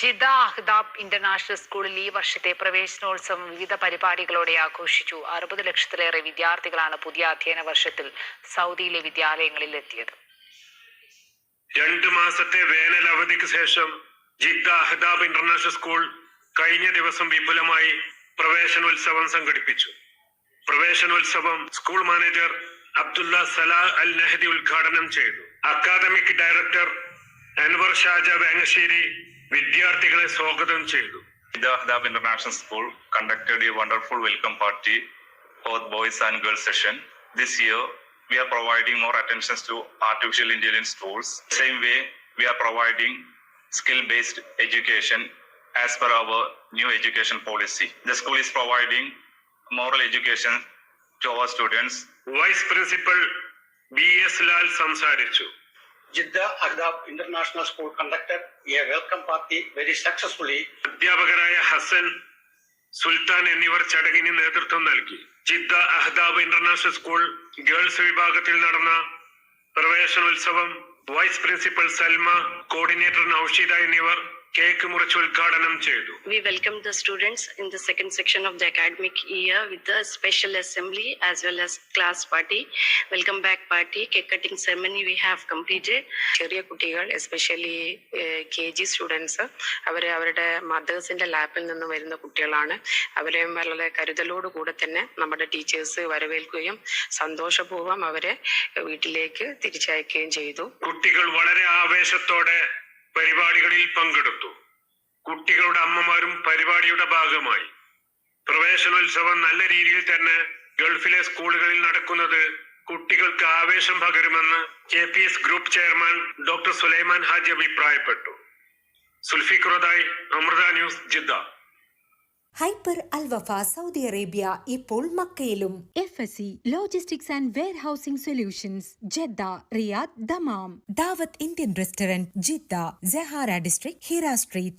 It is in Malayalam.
ജിദ്ദ അഹ്ദാബ് ഇന്റർനാഷണൽ സ്കൂളിൽ ഈ വർഷത്തെ പ്രവേശനോത്സവം വിവിധ പരിപാടികളോടെ ആഘോഷിച്ചു. അറുപത് ലക്ഷത്തിലേറെ വിദ്യാർത്ഥികളാണ് പുതിയ അധ്യയന വർഷത്തിൽ സൗദിയിലെ വിദ്യാലയങ്ങളിൽ എത്തിയത്. രണ്ട് മാസത്തെ വേനൽ അവധിക്ക് ശേഷം ജിദ്ദ അഹ്ദാബ് ഇന്റർനാഷണൽ സ്കൂൾ കഴിഞ്ഞ ദിവസം വിപുലമായി പ്രവേശനോത്സവം സംഘടിപ്പിച്ചു. പ്രവേശനോത്സവം school manager Abdullah Salah Al Nehdi ഉദ്ഘാടനം ചെയ്തു. Academic director Anwar Shaja Vengassery വിദ്യാർത്ഥികളെ സ്വാഗതം ചെയ്തു The Ahdab International School conducted a wonderful welcome party for boys and girls session. This year, we are providing more attention to artificial intelligence tools. Same way, we are providing skill-based education as per our new education policy. The school is providing moral education to our students vice principal B S Lal സംസാരിച്ചു Jeddah Ahdab international school conducted a welcome party very successfully. അധ്യാപകരായ ഹസൻ സുൽത്താൻ എന്നിവർ ചടങ്ങിന് നേതൃത്വം നൽകി Jeddah Ahdab international school girls വിഭാഗത്തിൽ നടന്ന പ്രവേശനോത്സവം vice principal Salma coordinator Naushida എന്നിവർ കേക്ക് മുറിച്ച് ഉദ്ഘാടനം ചെയ്തു We welcome the students in the second section of the academic year with the special assembly as well as class party. Welcome back party, cake cutting ceremony we have completed. ചെറിയ കുട്ടികൾ എസ്പെഷ്യലി കെ ജി സ്റ്റുഡൻസ് അവർ അവരുടെ മദേഴ്സിന്റെ ലാപ്പിൽ നിന്ന് വരുന്ന കുട്ടികളാണ് അവരെ വളരെ കരുതലോട് കൂടെ തന്നെ നമ്മുടെ ടീച്ചേഴ്സ് വരവേൽക്കുകയും സന്തോഷപൂർവം അവരെ വീട്ടിലേക്ക് തിരിച്ചയക്കുകയും ചെയ്തു കുട്ടികൾ വളരെ ആവേശത്തോടെ പരിപാടികളിൽ പങ്കെടുത്തു. കുട്ടികളുടെ അമ്മമാരും പരിപാടിയുടെ ഭാഗമായി. പ്രവേശനോത്സവം നല്ല രീതിയിൽ തന്നെ ഗൾഫിലെ സ്കൂളുകളിൽ നടക്കുന്നത് കുട്ടികൾക്ക് ആവേശം പകരുമെന്ന് K P S group chairman doctor Sulaiman Haji അഭിപ്രായപ്പെട്ടു. സുൽഫിഖുറദായി Amrita news Jeddah. Hyper Al Wafa Saudi Arabia ഇപ്പോൾ മക്കയിലും. F S C logistics and warehousing solutions Jeddah Riyadh Dammam. Dawat Indian restaurant Jeddah Jahra district Hira street.